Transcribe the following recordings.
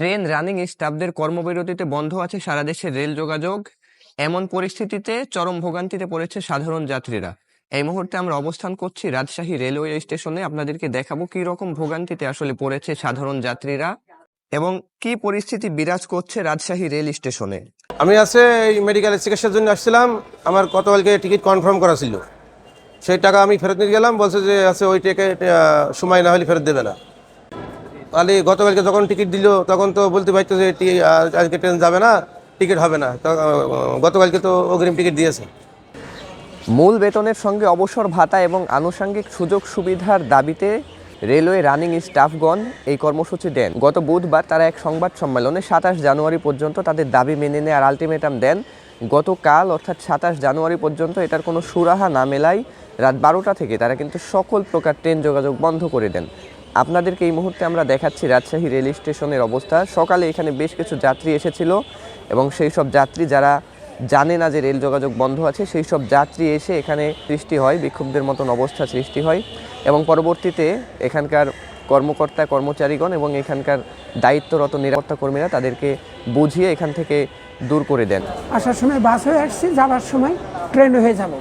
Train running স্টাফদের কর্মবিরতিতে বন্ধ আছে সারা দেশের রেল যোগাযোগ। এমন পরিস্থিতিতে চরম ভোগান্তিতে পড়েছে সাধারণ যাত্রীরা। এই মুহূর্তে আমরা অবস্থান করছি রাজশাহী রেলওয়ে স্টেশনে। আপনাদেরকে দেখাবো কি রকম ভোগান্তিতে আসলে পড়েছে সাধারণ যাত্রীরা এবং কি পরিস্থিতি বিরাজ করছে রাজশাহী রেল স্টেশনে। আমি আছে এই মেডিকেলের চিকিৎসার জন্য আসছিলাম। আমার গতকালকে টিকিট কনফার্ম করা ছিল। সেই টাকা আমি ফেরত নিয়ে গেলাম। বলছে যে আছে ওই টিকিট সময় না হলে ফেরত দেবে না। তাহলে গতকালকে যখন টিকিট দিল, তখন তো বলতে পারতো যে আজকে ট্রেন যাবে না, টিকিট হবে না। গতকালকে তো অগ্রিম টিকিট দিয়েছে। মূল বেতনের সঙ্গে অবসর ভাতা এবং আনুষঙ্গিক সুযোগ সুবিধার দাবিতে রেলওয়ে রানিং স্টাফগণ এই কর্মসূচি দেন। গত বুধবার তারা এক সংবাদ সম্মেলনে সাতাশ জানুয়ারি পর্যন্ত তাদের দাবি মেনে নেওয়ার আলটিমেটাম দেন। গতকাল, অর্থাৎ সাতাশ জানুয়ারি পর্যন্ত এটার কোনো সুরাহা না মেলায় রাত বারোটা থেকে তারা কিন্তু সকল প্রকার ট্রেন যোগাযোগ বন্ধ করে দেন। আপনাদেরকে এই মুহূর্তে আমরা দেখাচ্ছি রাজশাহী রেল স্টেশনের অবস্থা। সকালে এখানে বেশ কিছু যাত্রী এসেছিল এবং সেই সব যাত্রী যারা জানে না যে রেল যোগাযোগ বন্ধ আছে, সেই সব যাত্রী এসে এখানে সৃষ্টি হয় বিক্ষুব্ধের মতন অবস্থা সৃষ্টি হয় এবং পরবর্তীতে এখানকার কর্মকর্তা, কর্মচারীগণ এবং এখানকার দায়িত্বরত নিরাপত্তা কর্মীরা তাদেরকে বুঝিয়ে এখান থেকে দূর করে দেন। আসার সময় বাস হয়ে আসছি, যাবার সময় ট্রেন হয়ে যাব।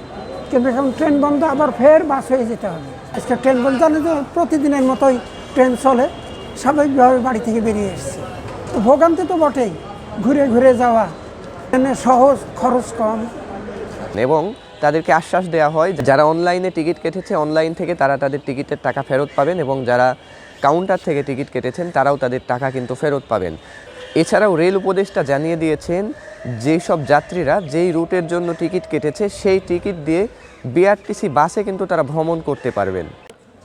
কিন্তু এখন ট্রেন বন্ধ, আবার ফের বাস হয়ে যেতে হবে। আজকে ট্রেন জানে যে প্রতিদিনের মতোই ট্রেন চলে, স্বাভাবিকভাবে বাড়ি থেকে বেরিয়ে এসছে। তো ভোগান্তি তো বটেই, ঘুরে ঘুরে যাওয়া ট্রেনে সহজ খরচ কম। এবং তাদেরকে আশ্বাস দেওয়া হয়, যারা অনলাইনে টিকিট কেটেছে, অনলাইন থেকে তারা তাদের টিকিটের টাকা ফেরত পাবেন এবং যারা কাউন্টার থেকে টিকিট কেটেছেন, তারাও তাদের টাকা কিন্তু ফেরত পাবেন। এছাড়াও রেল উপদেষ্টা জানিয়ে দিয়েছেন যেই সব যাত্রীরা যেই রুটের জন্য টিকিট কেটেছে সেই টিকিট দিয়ে বিআরটিসি বাসে কিন্তু তারা ভ্রমণ করতে পারবেন।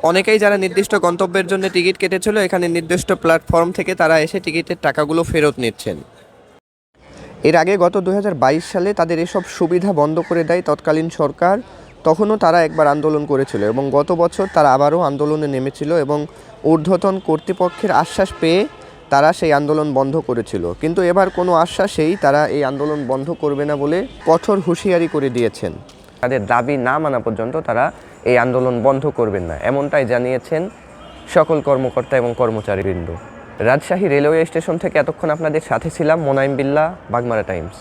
অনেকেই যারা নির্দিষ্ট গন্তব্যের জন্য টিকিট কেটেছিল এখানে নির্দিষ্ট প্ল্যাটফর্ম থেকে তারা এসে টিকিটের টাকাগুলো ফেরত নিচ্ছেন। এর আগে গত দু হাজার বাইশ সালে তাদের এসব সুবিধা বন্ধ করে দেয় তৎকালীন সরকার তখনও তারা একবার আন্দোলন করেছিল এবং গত বছর তারা আবারও আন্দোলনে নেমেছিল এবং ঊর্ধ্বতন কর্তৃপক্ষের আশ্বাস পেয়ে তারা সেই আন্দোলন বন্ধ করেছিল। কিন্তু এবার কোনো আশ্বাসেই তারা এই আন্দোলন বন্ধ করবে না বলে কঠোর হুঁশিয়ারি করে দিয়েছেন। তাদের দাবি না মানা পর্যন্ত তারা এই আন্দোলন বন্ধ করবেন না, এমনটাই জানিয়েছেন সকল কর্মকর্তা এবং কর্মচারীবৃন্দ। রাজশাহী রেলওয়ে স্টেশন থেকে এতক্ষণ আপনাদের সাথে ছিলাম মোনাইম বিল্লা বাগমারা টাইমস।